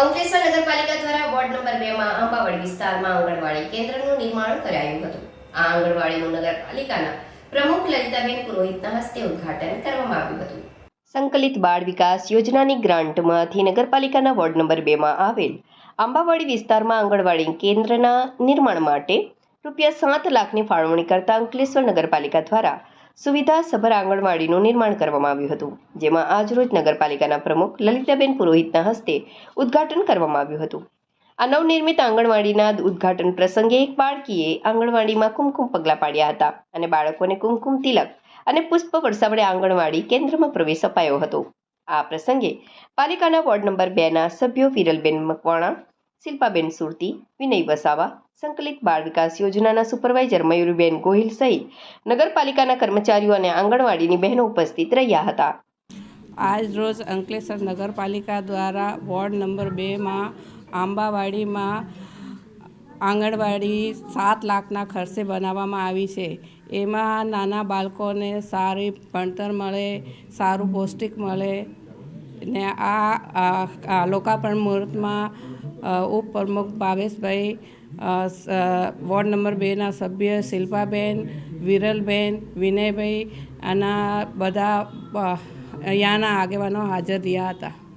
અંકલેશ્વર નગરપાલિકા દ્વારા ward number બે માં આંબાવાડી વિસ્તારમાં આંગણવાડી કેન્દ્રનું નિર્માણ કરાયું હતું. આ આંગણવાડીનું નગરપાલિકાના પ્રમુખ લલિતાબેન પુરોહિતના હસ્તે ઉદ્ઘાટન કરવામાં આવ્યું હતું. સંકલિત બાળ વિકાસ યોજનાની ગ્રાન્ટમાંથી નગરપાલિકાના વોર્ડ નંબર બેમાં આવેલ આંબાવાડી વિસ્તારમાં આંગણવાડી કેન્દ્રના નિર્માણ માટે રૂપિયા સાત લાખની ફાળવણી કરતા અંકલેશ્વર નગરપાલિકા દ્વારા સુવિધાસભર આંગણવાડીનું નિર્માણ કરવામાં આવ્યું હતું, જેમાં આજરોજ નગરપાલિકાના પ્રમુખ લલિતાબેન પુરોહિતના હસ્તે ઉદ્ઘાટન કરવામાં આવ્યું હતું. આ નવનિર્મિત આંગણવાડીના ઉદ્ઘાટન પ્રસંગે એક બાળકીએ આંગણવાડીમાં કુમકુમ પગલાં પાડ્યા હતા અને બાળકોને કુમકુમ તિલક અને પુષ્પ વર્ષા વડે આંગણવાડી કેન્દ્રમાં પ્રવેશ અપાયો હતો. આ પ્રસંગે પાલિકાના વોર્ડ નંબર બેના સભ્યો વિરલબેન મકવાણા શિલ્પાબેન સુરતી, વિનય વસાવા, સંકલિત બાળ વિકાસ યોજનાના સુપરવાઇઝર મયુરીબેન ગોહિલ સહિત નગરપાલિકાના કર્મચારીઓ અને આંગણવાડીની બહેનો ઉપસ્થિત રહ્યા હતા. આજ રોજ અંકલેશ્વર નગરપાલિકા દ્વારા વોર્ડ નંબર બેમાં આંબાવાડીમાં આંગણવાડી સાત લાખના ખર્ચે બનાવવામાં આવી છે. એમાં નાના બાળકોને સારી ભણતર મળે, સારું પૌષ્ટિક મળે ને આ લોકાર્પણ મુહૂર્તમાં ઉપપ્રમુખ ભાવેશભાઈ વોર્ડ નંબર બેના સભ્ય શિલ્પાબેન, વિરલબેન, વિનયભાઈ અને બધા અહીંયાના આગેવાનો હાજર રહ્યા હતા.